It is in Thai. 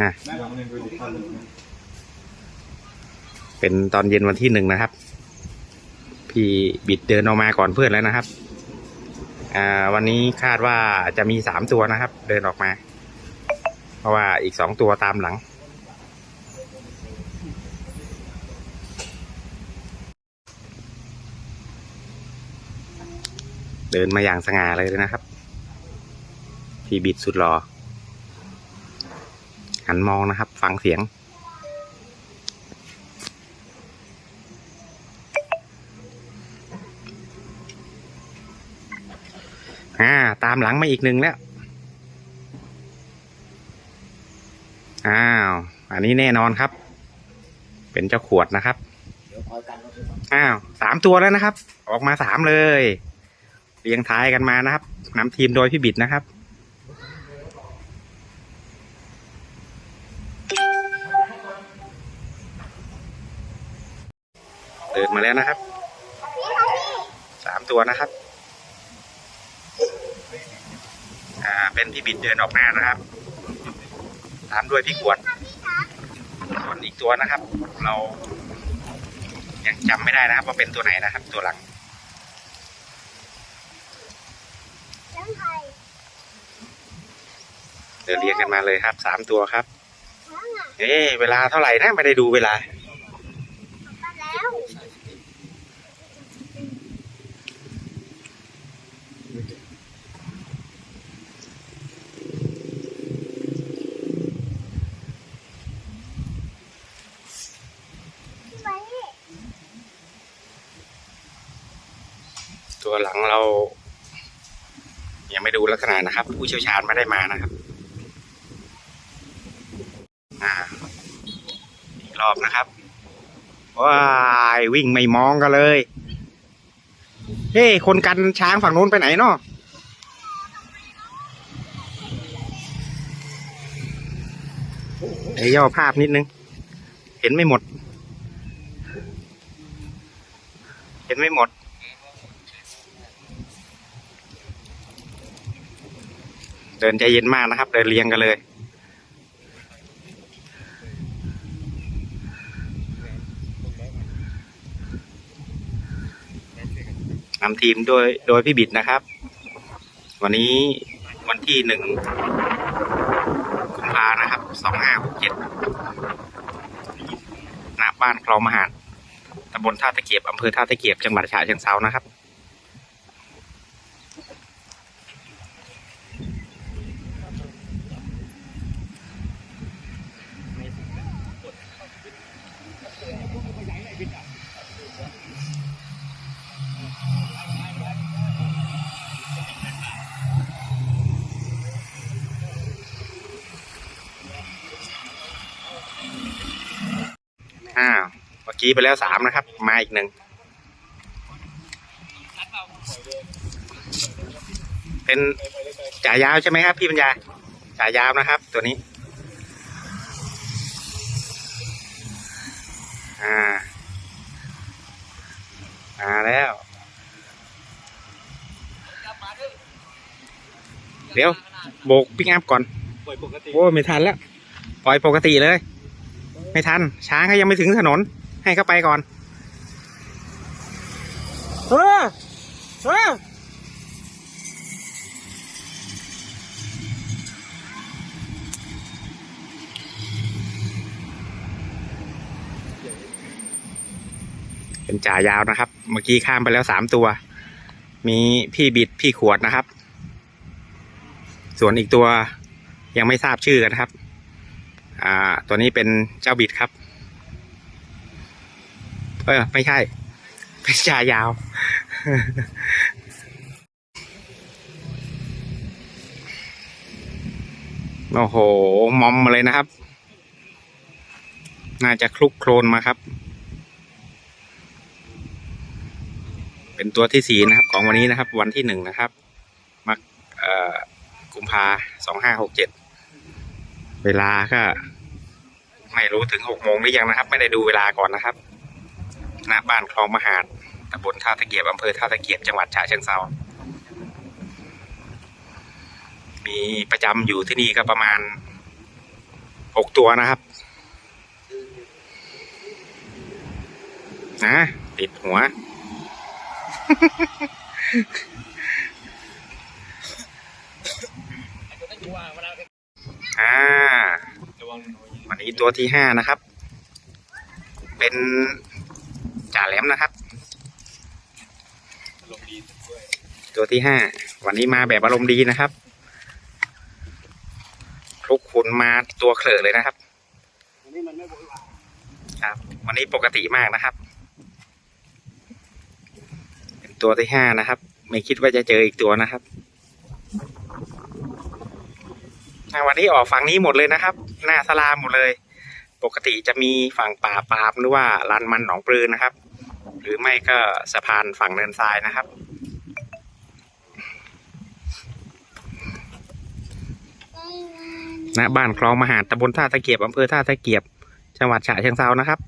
อะเป็นตอนเย็นวันที่หนึ่งนะครับ พี่บิดเดินออกมาก่อนเพื่อนแล้วนะครับ อ่า วันนี้คาดว่าจะมีสามตัวนะครับ เดินออกมา เพราะว่าอีกสองตัวตามหลังเดินมาอย่างสง่าเลยนะครับ พี่บิดสุดรอ หันมองนะครับ ฟังเสียง อ่า ตามหลังมาอีกหนึ่งแล้ว อ้าว อันนี้แน่นอนครับ เป็นเจ้าขวดนะครับ อ้าว สามตัวแล้วนะครับ ออกมาสามเลย เรียงท้ายกันมานะครับนำทีมโดยพี่บิดนะครับ เดิน มาแล้วนะครับสามตัวนะครับ อ่า เป็นพี่บิดเดินออกหน้านะครับ ตามด้วยพี่ขวดส่วนอีกตัวนะครับ เรายังจำไม่ได้นะครับว่าเป็นตัวไหนนะครับ ตัวหลังเดินเรียงกันมาเลยครับสามตัวครับ เอ๊เวลาเท่าไหร่นะไม่ได้ดูเวลา ตัวหลังเรา ยังไม่ดูลักษณะนะครับ ผู้เชี่ยวชาญไม่ได้มานะครับอ่าอีกรอบนะครับว้ายวิ่งไม่มองกันเลย เฮ้คนกันช้างฝั่งนู้นไปไหนเนาะเอ้ย่อภาพนิดนึง เห็นไม่หมด เห็นไม่หมด เดินใจเย็นมากนะครับ เดินเรียงกันเลยนำทีมโดยโดยพี่บิดนะครับ วันนี้วันที่หนึ่งกุมภานะครับสองห้าหกเจ็ดณบ้านคลองมหาดตำบลท่าตะเกียบอำเภอท่าตะเกียบจังหวัดฉะเชิงเซานะครับ อ้าวเมื่อกี้ไปแล้วสามนะครับ มาอีกหนึ่งเป็นจ่ายาวใช่ไหมครับ พี่ปัญญาจ่ายาวนะครับ ตัวนี้ อ่ามาแล้ว เดี๋ยวโบกปิ้งอัพก่อนปล่อยปกติโอ้ยไม่ทันแล้ว ปล่อยปกติเลย ไม่ทัน ช้างเขายังไม่ถึงถนน ให้เขาไปก่อน เออเออเป็นจ่ายาวนะครับ เมื่อกี้ข้ามไปแล้วสามตัว มีพี่บิดพี่ขวดนะครับ ส่วนอีกตัวยังไม่ทราบชื่อกันครับ อ่า ตัวนี้เป็นเจ้าบิดครับ เออไม่ใช่เป็นจ่ายาว โอ้โห มอมมาเลยนะครับ น่าจะคลุกโคลนมาครับ เป็นตัวที่สี่นะครับ ของวันนี้นะครับ วันที่หนึ่งนะครับ มักกุมภาสองห้าหกเจ็ด เวลาก็ ไม่รู้ถึงหกโมงหรือยังนะครับ ไม่ได้ดูเวลาก่อนนะครับณบ้านคลองมหาดตำบลท่าตะเกียบอำเภอท่าตะเกียบจังหวัดฉะเชิงเทรามีประจำอยู่ที่นี่ก็ประมาณหกตัวนะครับ นะ ติดหัว อ่า วั นี้ตัวที่ห้านะครับ เป็นจ่าแหลมนะครับ ตัวที่ห้าวันนี้มาแบบอารมณ์ดีนะครับคลุกขุนมาตัวเคลอเลยนะครับครับ วันนี้ปกติมากนะครับ เป็นตัวที่ห้านะครับ ไม่คิดว่าจะเจออีกตัวนะครับอ่า วันนี้ออกฝั่งนี้หมดเลยนะครับ หน้าสลาหมดเลย ปกติจะมีฝั่งป่าปามหรือว่าลานมันหนองปลือนะครับ หรือไม่ก็สะพานฝั่งเนินทรายนะครับณบ้านคลองมหาดตำบลท่าตะเกียบอำเภอท่าตะเกียบ จังหวัดฉะเชิงเทรานะครับ